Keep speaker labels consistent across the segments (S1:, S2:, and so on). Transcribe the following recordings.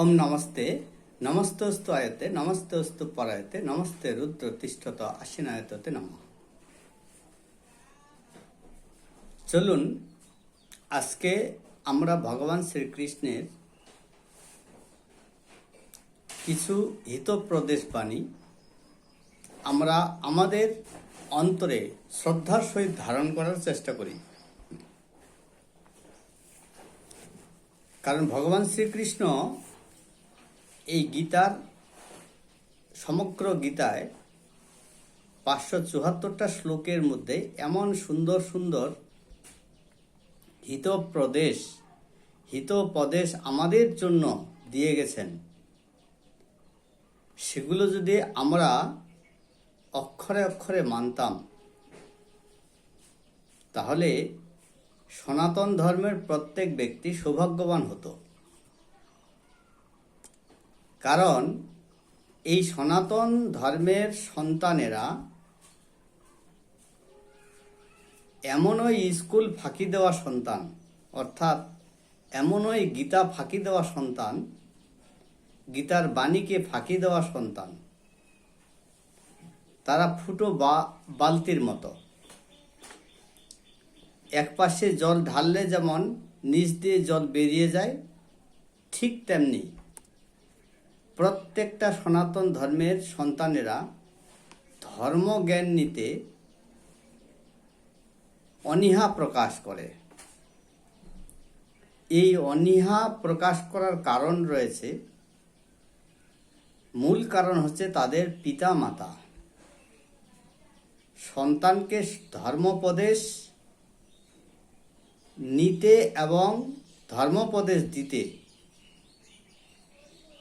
S1: ওম নমস্তে, নমস্তস্তু আয়তে, নমস্তস্তু পরায়তে, নমস্তে রুদ্র তিষ্ঠত আশ্বিনায়ততে নম। চলুন, আজকে আমরা ভগবান শ্রীকৃষ্ণের কিছু হিতপ্রদেশ বাণী, আমরা আমাদের অন্তরে শ্রদ্ধার সহিত ধারণ করার চেষ্টা করি। কারণ ভগবান শ্রীকৃষ্ণ এই গীতার সমগ্র গীতায় পাঁচশো চুয়াত্তরটা শ্লোকের মধ্যে এমন সুন্দর সুন্দর হিতপ্রদেশ, হিতোপদেশ আমাদের জন্য দিয়ে গেছেন। সেগুলো যদি আমরা অক্ষরে অক্ষরে মানতাম, তাহলে সনাতন ধর্মের প্রত্যেক ব্যক্তি সৌভাগ্যবান হতো। কারণ এই সনাতন ধর্মের সন্তানেরা এমনই স্কুল ফাঁকি দেওয়া সন্তান, অর্থাৎ এমনই গীতা ফাঁকি দেওয়া সন্তান, গীতার বাণীকে ফাঁকি দেওয়া সন্তান। তারা ফুটো বা বালতির মতো। এক পাশে জল ঢাললে যেমন নিচ দিয়ে জল বেরিয়ে যায়, ঠিক তেমনি প্রত্যেকটা সনাতন ধর্মের সন্তানেরা ধর্মজ্ঞান নিতে অনীহা প্রকাশ করে। এই অনীহা প্রকাশ করার কারণ রয়েছে, মূল কারণ হচ্ছে তাদের পিতা মাতা সন্তানকে ধর্মোপদেশ নিতে এবং ধর্মোপদেশ দিতে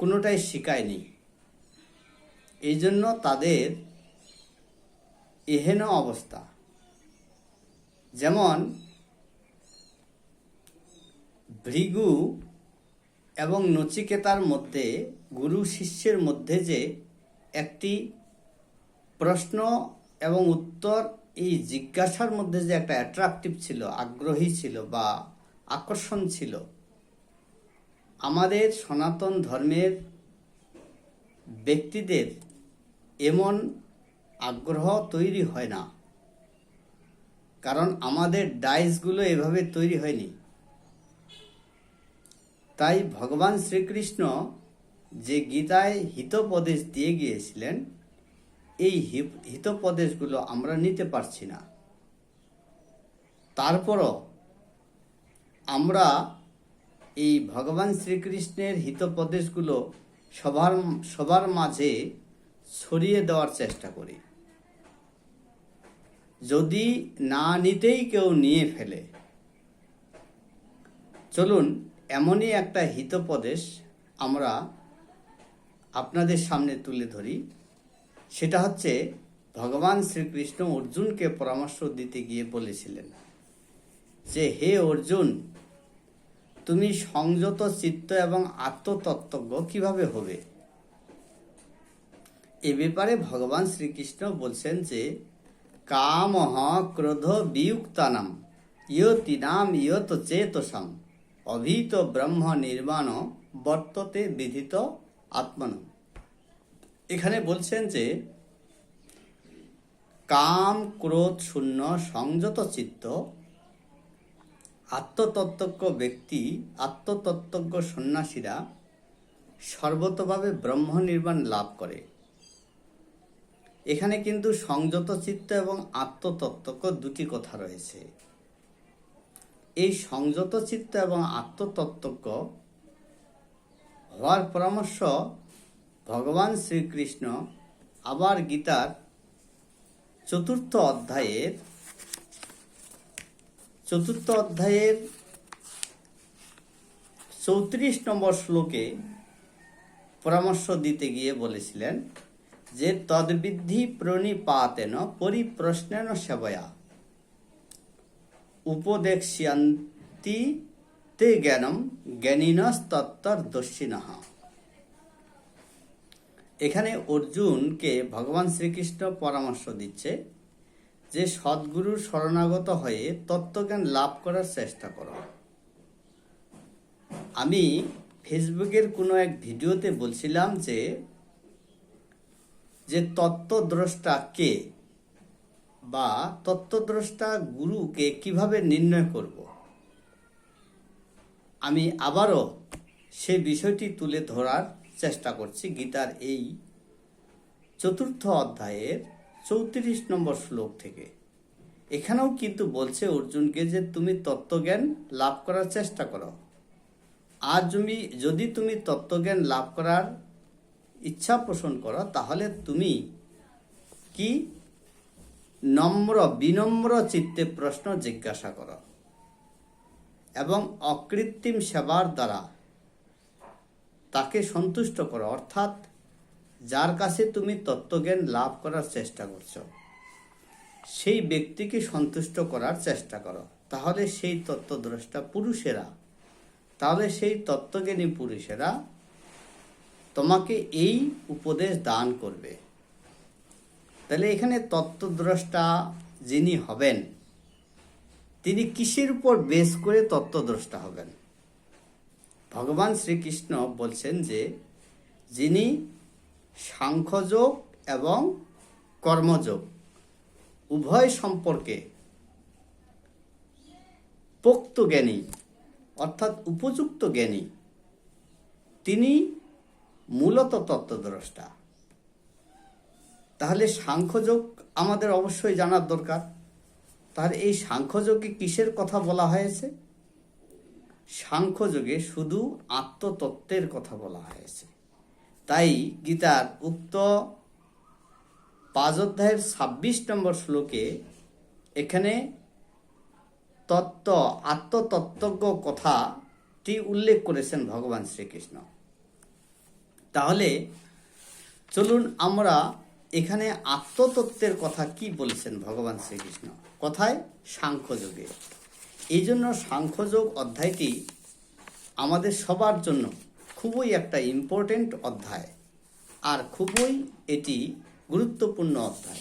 S1: কোনোটাই শিখায়নি। এই জন্য তাদের এহেন অবস্থা। যেমন, ভৃগু এবং নচিকেতার মধ্যে, গুরু শিষ্যের মধ্যে যে একটি প্রশ্ন এবং উত্তর এই জিজ্ঞাসার মধ্যে যে একটা অ্যাট্রাকটিভ ছিল, আগ্রহী ছিল বা আকর্ষণ ছিল আমাদের সনাতন ধর্মের ব্যক্তিদের এমন আগ্রহ তৈরি হয় না। কারণ আমাদের ডাইসগুলো এভাবে তৈরি হয়নি। তাই ভগবান শ্রীকৃষ্ণ যে গীতায় হিতোপদেশ দিয়ে গিয়েছিলেন, এই হিতোপদেশগুলো আমরা নিতে পারছি না। তারপরও আমরা এই ভগবান শ্রীকৃষ্ণের হিতোপদেশগুলো সবার সবার মাঝে ছড়িয়ে দেওয়ার চেষ্টা করি। যদি না নিতেই কেউ নিয়ে ফেলে, চলুন এমনই একটা হিতোপদেশ আমরা আপনাদের সামনে তুলে ধরি। সেটা হচ্ছে ভগবান শ্রীকৃষ্ণ অর্জুনকে পরামর্শ দিতে গিয়ে বলেছিলেন যে, হে অর্জুন তুমি সংযত চিত্ত এবং আত্মতত্ত্বজ্ঞ কীভাবে হবে? এ ব্যাপারে ভগবান শ্রীকৃষ্ণ বলছেন যে, কামহ ক্রোধ বিয়ুক্তানাম, ইয়তিনাম ইয়ত চেতসাম, অভীত ব্রহ্ম নির্মাণ বর্ততে বিধিত আত্মন। এখানে বলছেন যে, কাম ক্রোধ শূন্য সংযত চিত্ত আত্মতত্ত্বজ্ঞ ব্যক্তি, আত্মতত্ত্বজ্ঞ সন্ন্যাসীরা সর্বতভাবে ব্রহ্ম নির্মাণ লাভ করে। এখানে কিন্তু সংযত চিত্ত এবং আত্মতত্ত্বজ্ঞ দুটি কথা রয়েছে। এই সংযত চিত্ত এবং আত্মতত্ত্বজ্ঞ হওয়ার পরামর্শ ভগবান শ্রীকৃষ্ণ আবার গীতার চতুর্থ অধ্যায়ের চতুর্থ অধ্যায়ের চৌত্রিশ নম্বর শ্লোকে পরামর্শ দিতে গিয়ে বলেছিলেন যে, তদ্বিদ্ধি প্রণিপাতেন পরিপ্রশ্নেন সেবয়া। উপদেক্ষ্যন্তি তে জ্ঞানম জ্ঞানীনস্তত্তর দস্যিনহ এখানে অর্জুনকে ভগবান শ্রীকৃষ্ণ পরামর্শ দিচ্ছে যে সদ্গুরুর শরণাগত হয়ে তত্ত্বজ্ঞান লাভ করার চেষ্টা করো। আমি ফেসবুকের কোনো এক ভিডিওতে বলছিলাম যে যে তত্ত্বদ্রষ্টা কে বা তত্ত্বদ্রষ্টা গুরুকে কীভাবে নির্ণয় করব। আমি আবারও সে বিষয়টি তুলে ধরার চেষ্টা করছি গীতার এই চতুর্থ অধ্যায়ের চৌত্রিশ নম্বর শ্লোক থেকে। এখানেও কিন্তু বলছে অর্জুনকে যে তুমি তত্ত্বজ্ঞান লাভ করার চেষ্টা করো। আর তুমি, যদি তুমি তত্ত্বজ্ঞান লাভ করার ইচ্ছা পোষণ করো, তাহলে তুমি কি? নম্র, বিনম্র চিত্তে প্রশ্ন জিজ্ঞাসা করো। এবং অকৃত্রিম সেবার দ্বারা তাকে সন্তুষ্ট করো। অর্থাৎ যার কাছে তুমি তত্ত্বজ্ঞান লাভ করার চেষ্টা করছ। সেই ব্যক্তিকে সন্তুষ্ট করার চেষ্টা করো। তাহলে সেই তত্ত্বদ্রষ্টা পুরুষেরা, তাহলে সেই তত্ত্বজ্ঞানী পুরুষেরা তোমাকে এই উপদেশ দান করবে। তাহলে এখানে তত্ত্বদ্রষ্টা যিনি হবেন, তিনি কিসের উপর বেশ করে তত্ত্বদ্রষ্টা হবেন? ভগবান শ্রীকৃষ্ণ বলছেন যে, যিনি সাংখ্যযোগ এবং কর্মযোগ। উভয় সম্পর্কে পোক্ত জ্ঞানী অর্থাৎ উপযুক্ত জ্ঞানী তিনি মূলত তত্ত্বদ্রষ্টা। তাহলে সাংখ্যযোগ আমাদের অবশ্যই জানার দরকার। তাহলে এই সাংখ্যযোগে কিসের কথা বলা হয়েছে? সাংখ্যযোগে শুধু আত্মতত্ত্বের কথা বলা হয়েছে। তাই গীতার উক্ত পাঁচ অধ্যায়ের ছাব্বিশ নম্বর শ্লোকে এখানে তত্ত্ব, আত্মতত্ত্বজ্ঞ কথাটি উল্লেখ করেছেন ভগবান শ্রীকৃষ্ণ। তাহলে চলুন আমরা এখানে আত্মতত্ত্বের কথা কি বলেছেন ভগবান শ্রীকৃষ্ণ? কথায় সাংখ্যযোগে। এই জন্য সাংখ্যযোগ অধ্যায়টি আমাদের সবার জন্য খুবই একটা ইম্পর্টেন্ট অধ্যায়। আর খুবই এটি গুরুত্বপূর্ণ অধ্যায়।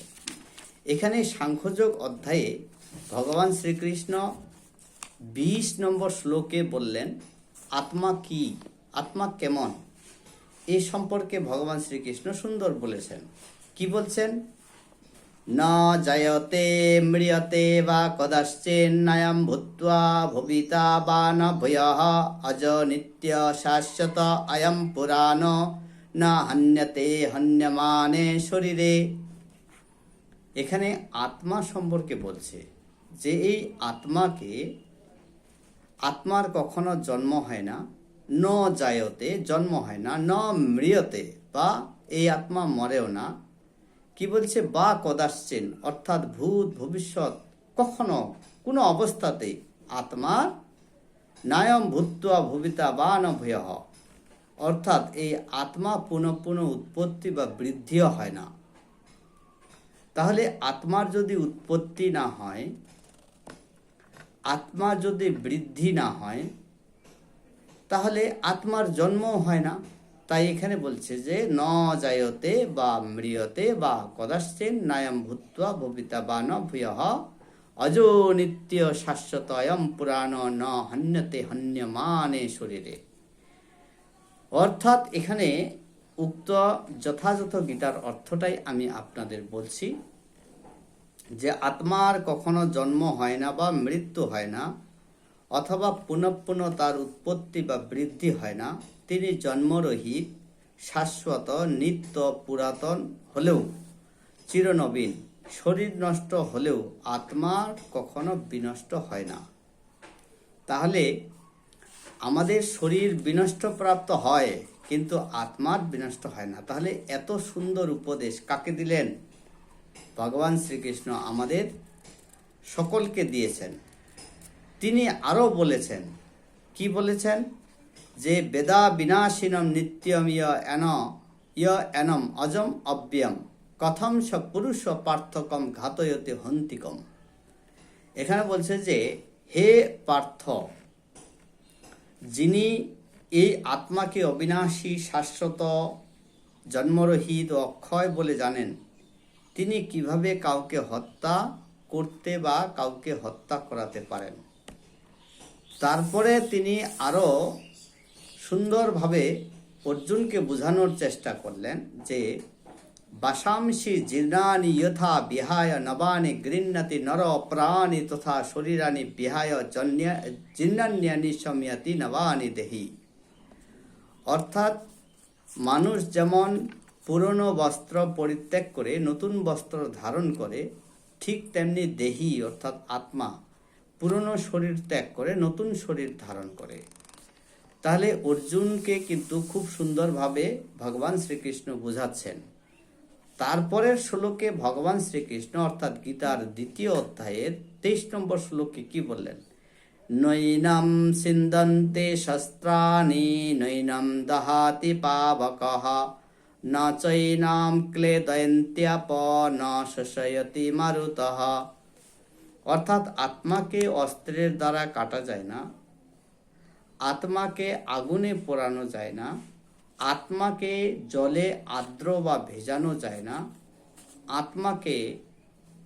S1: এখানে সাংখ্যযোগ অধ্যায়ে ভগবান শ্রীকৃষ্ণ বিশ নম্বর শ্লোকে বললেন, আত্মা কি? আত্মা কেমন? এ সম্পর্কে ভগবান শ্রীকৃষ্ণ সুন্দর বলেছেন। কি বলছেন? ন জয়তে ম্রিয়তে বা কদাশ্চিন্নয়ম ভূত্বা ভবিতা বা ন ভূয় অজ নিত্য শাশ্বত অয়ম পুরাণ না হন্যতে হন্যমানে শরীরে এখানে আত্মা সম্পর্কে বলছে যে এই আত্মাকে আত্মার কখনো জন্ম হয় না, ন জায়তে জন্ম হয় না, ন মৃয়তে বা এই আত্মা মরেও না। কি বলছে? বা কদাশ্চিন, অর্থাৎ ভূত, ভবিষ্যৎ, কখনো কোনো অবস্থাতেই আত্মার নায়ম ভূত্বা ভবিতা বা ন অর্থাৎ এই আত্মা পুনঃ পুনঃ উৎপত্তি বা বৃদ্ধিও হয় না। তাহলে আত্মার যদি উৎপত্তি না হয়, আত্মা যদি বৃদ্ধি না হয়, তাহলে আত্মার জন্মও হয় না। তাই এখানে বলছে যে, ন জায়তে বা মৃয়তে বা কদাশ্চিন নায়ম ভূত্বা ভবিতা বা ন ভূয়। অজো নিত্য শাশ্বত অয়ম পুরাণ ন হন্যতে হন্যমানে শরীরে। অর্থাৎ এখানে উক্ত যথাযথ গীতার অর্থটাই আমি আপনাদের বলছি, যে আত্মার কখনো জন্ম হয় না বা মৃত্যু হয় না, অথবা পুনঃ পুনঃ তার উৎপত্তি বা বৃদ্ধি হয় না। তিনি জন্মরহিত শাশ্বত নিত্য পুরাতন হলেও চিরনবীন, শরীর নষ্ট হলেও আত্মার কখনো বিনষ্ট হয় না। তাহলে আমাদের শরীর বিনষ্ট প্রাপ্ত হয়, কিন্তু আত্মার বিনষ্ট হয় না। তাহলে এত সুন্দর উপদেশ কাকে দিলেন? ভগবান শ্রীকৃষ্ণ আমাদের সকলকে দিয়েছেন। তিনি আরও বলেছেন। কি বলেছেন? যে বেদা বিনাশিনম নিত্যম ইয় এন ইয় এনম অজম অব্যম কথম স পুরুষ পার্থকম ঘাতয়তে হন্তিকম। এখানে বলছে যে, হে পার্থ, যিনি এই আত্মাকে অবিনাশী, শাশ্বত, জন্মরহিত, অক্ষয় বলে জানেন, তিনি কীভাবে কাউকে হত্যা করতে বা কাউকে হত্যা করাতে পারেন? তারপরে তিনি আরও সুন্দরভাবে অর্জুনকে বোঝানোর চেষ্টা করলেন যে বাসাংশি জীর্ণানি যথা বিহায় নবানি গৃহ্ণতি নর প্রাণি তথা শরীরানি বিহায় জীর্ণান্যানি সম্যতি নবানি দেহি। অর্থাৎ মানুষ যেমন পুরনো বস্ত্র পরিত্যাগ করে, নতুন বস্ত্র ধারণ করে, ঠিক তেমনি দেহি, অর্থাৎ আত্মা, পুরনো শরীর ত্যাগ করে, নতুন শরীর ধারণ করে। তাহলে অর্জুনকে কিন্তু খুব সুন্দরভাবে ভগবান শ্রীকৃষ্ণ বোঝাচ্ছেন। তারপরের শ্লোকে ভগবান শ্রীকৃষ্ণ, অর্থাৎ গীতার দ্বিতীয় অধ্যায়ের তেইশ নম্বর শ্লোকে কি বললেন? নৈনম সিন্দন্তে শস্ত্রাণি, নৈনম দহাতি পাবকঃ, ন চৈনাম ক্লেদয়ন্ত্যাপ, ন শোষয়তি মারুতঃ। অর্থাৎ আত্মাকে অস্ত্রের দ্বারা কাটা যায় না। আত্মাকে আগুনে পোড়ানো যায় না, আত্মাকে জলে আর্দ্র বা ভেজানো যায় না, আত্মাকে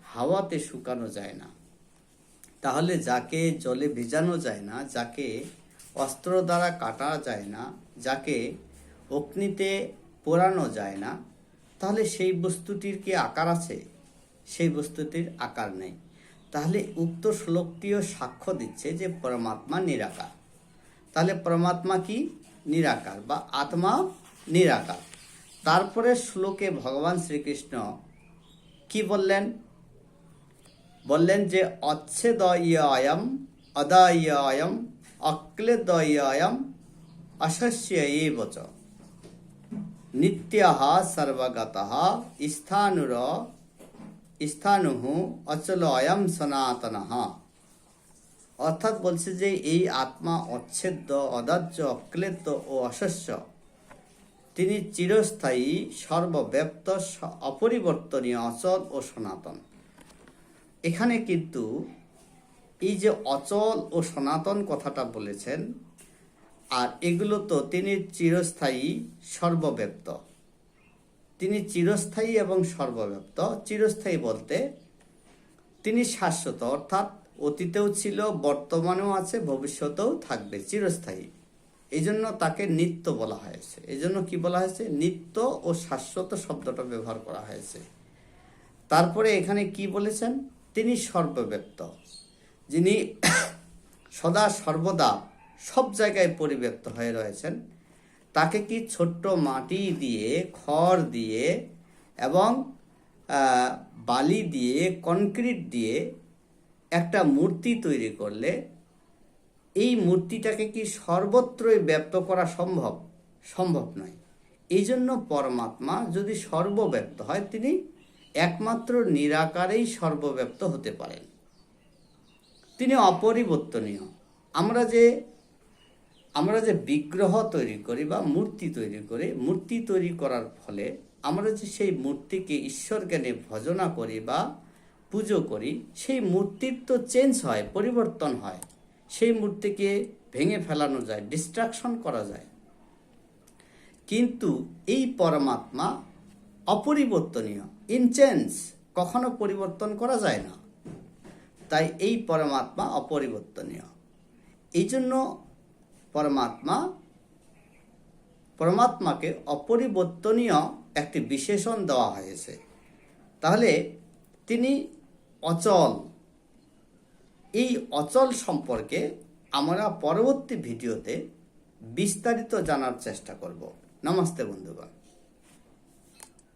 S1: হাওয়াতে শুকানো যায় না। তাহলে যাকে জলে ভেজানো যায় না, যাকে অস্ত্র দ্বারা কাটা যায় না, যাকে অগ্নিতে পোড়ানো যায় না, তাহলে সেই বস্তুটির কি আকার আছে? সেই বস্তুটির আকার নেই। তাহলে উক্ত শ্লোকটিও সাক্ষ্য দিচ্ছে যে পরমাত্মা নিরাকার। তাহলে পরমাত্মা কি? নিরাকার বা আত্মা নিরাকার। তারপরে শ্লোকে ভগবান শ্রীকৃষ্ণ কি বললেন? বললেন যে অচ্ছেদয়ম অদায়ম অক্লেদয়ম অশস্য বচ নিত্য সর্বগত স্থানুর স্থানু অচল অয়ম সনাতন। অর্থাৎ বলছে যে এই আত্মা অচ্ছেদ্য, অদাহ্য অক্লেদ্য ও অশস্য। তিনি চিরস্থায়ী, সর্বব্যাপ্ত অপরিবর্তনীয়, অচল ও সনাতন। এখানে কিন্তু এই যে অচল ও সনাতন কথাটা বলেছেন, আর এগুলো তো তিনি চিরস্থায়ী, সর্বব্যাপ্ত। তিনি চিরস্থায়ী এবং সর্বব্যাপ্ত। চিরস্থায়ী বলতে তিনি শাশ্বত, অর্থাৎ অতীতেও ছিল, বর্তমানেও আছে, ভবিষ্যতেও থাকবে, চিরস্থায়ী। এই জন্য তাকে নিত্য বলা হয়েছে। এই জন্য কি বলা হয়েছে? নিত্য ও শাশ্বত শব্দটা ব্যবহার করা হয়েছে। তারপরে এখানে কি বলেছেন? তিনি সর্বব্যাপ্ত। যিনি সদা সর্বদা সব জায়গায় পরিব্যাপ্ত হয়ে রয়েছেন, তাকে কি ছোট্ট মাটি দিয়ে, খড় দিয়ে এবং বালি দিয়ে কনক্রিট দিয়ে একটা মূর্তি তৈরি করলে এই মূর্তিটাকে কি সর্বত্রই ব্যক্ত করা সম্ভব? সম্ভব নয়। এই জন্য পরমাত্মা যদি সর্বব্যাপ্ত হয়, তিনি একমাত্র নিরাকারেই সর্বব্যাপ্ত হতে পারেন। তিনি অপরিবর্তনীয়। আমরা যে আমরা যে বিগ্রহ তৈরি করি বা মূর্তি তৈরি করি, মূর্তি তৈরি করার ফলে আমরা যে সেই মূর্তিকে ঈশ্বর জ্ঞানে ভজনা করি বা পুজো করি, সেই মূর্তির তো চেঞ্জ হয়, পরিবর্তন হয়। সেই মূর্তিকে ভেঙে ফেলানো যায় ডিস্ট্রাকশন করা যায়। কিন্তু এই পরমাত্মা অপরিবর্তনীয় ইনচেঞ্জ কখনো পরিবর্তন করা যায় না। তাই এই পরমাত্মা অপরিবর্তনীয়। এই জন্য পরমাত্মা, পরমাত্মাকে অপরিবর্তনীয় একটি বিশেষণ দেওয়া হয়েছে। তাহলে তিনি অচল। এই অচল সম্পর্কে আমরা পরবর্তী ভিডিওতে বিস্তারিত জানার চেষ্টা করব। নমস্তে বন্ধুগণ।